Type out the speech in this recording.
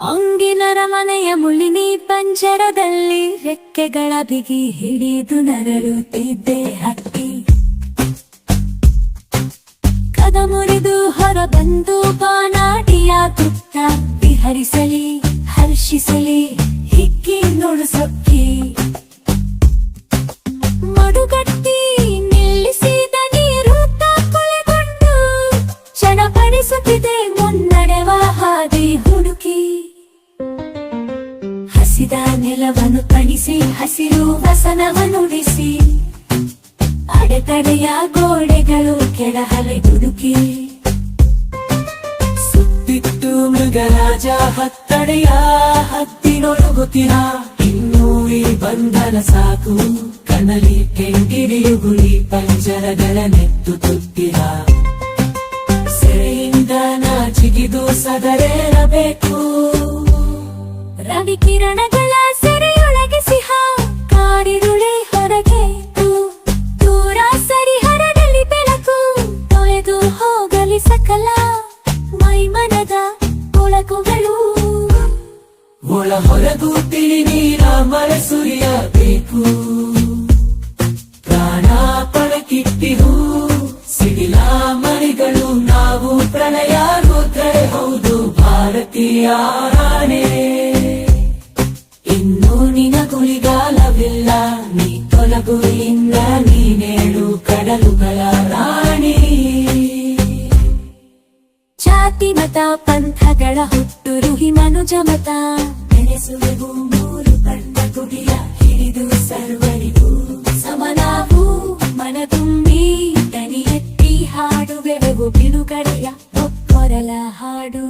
ಅರಮನೆಯ ಮುಳಿನಿ ಪಂಜರದಲ್ಲಿ ರೆಕ್ಕೆಗಳ ಬಿಗಿ ಹಿಡಿದು ನರಳುತ್ತಿದ್ದೆ ಹಕ್ಕಿ. ಕದ ಮುರಿದು ಹೊರ ಬಂದು ಬಾನಾಟಿಯ ತುತ್ತ ವಿಹರಿಸಲಿ, ಹರ್ಷಿಸಲಿ ಹಿಕ್ಕಿ ನುಡಿಸಕ್ಕಿ ಹಸಿದ ನೆಲವನ್ನು ತಣಿಸಿ ಹಸಿರು ವಸನವನ್ನುಡಿಸಿ ಅಡೆತಡೆಯ ಗೋಡೆಗಳು ಕೆಳಹಲೆ ದುಡುಕಿ ಸುತ್ತಿತ್ತು ಮೃಗರಾಜ ಹತ್ತಡೆಯ ಹತ್ತಿನೊಳಗುತ್ತಿರ ಇನ್ನೂ ಈ ಬಂಧನ ಸಾಕು, ಕನಲಿ ಕೆಂಗಿರಿಯುಗುಳಿ ಪಂಜರಗಳ ನೆತ್ತು ತುತ್ತಿರ ಸೆರೆಯಿಂದ ನಾಚಿಗಿದು ಸದರೇರಬೇಕು. ರವಿ ಕಿರಣಗಳ ಸೆರೆಯೊಳಗೆ ಸಿಹ ಕಾರಿರುಳೆ ಹೊರಗೆ. ದೂರ ಸರಿಹರದಲ್ಲಿ ಬೆಳಕು, ತೊಳೆದು ಹೋಗಲಿ ಸಕಲ ಮೈಮನದ ಕೊಳಕುಗಳು ಒಳ ಹೊರಗೂ ತಿಳಿ ನೀರ ಮಳೆ ಸುರಿಯಬೇಕು ಪ್ರಾಣ ಪಣಕ್ಕಿಟ್ಟಿರು ಸಿಡಿಲ ಮರಿಗಳು ನಾವು ಪ್ರಣಯ ರುದ್ರೆ ಹೌದು, ಭಾರತೀಯ ರಾಣೆ ನಿನಗುಳಿಗಾಲವಿಲ್ಲ ನೀ ತೊಲಗು ಇಂದ ನೀನೇಳು ಕಡಲುಗಳ ರಾಣಿ ಜಾತಿ ಮತ ಪಂಥಗಳ ಹುಟ್ಟುರುಹಿ ಮನುಜ ಮತ ನೆನೆಸುವೆವು ಮೂರು ಬಣ್ಣ ಗುಡಿಯ ಹಿಡಿದು ಸರ್ವರಿಗೂ ಸಮನಾವು ಮನದುಂಬಿ ದನಿ ಎತ್ತಿ ಹಾಡುವೆವು ಬಿಡುಗಡೆಯ ಒಕ್ಕೊರಲ ಹಾಡು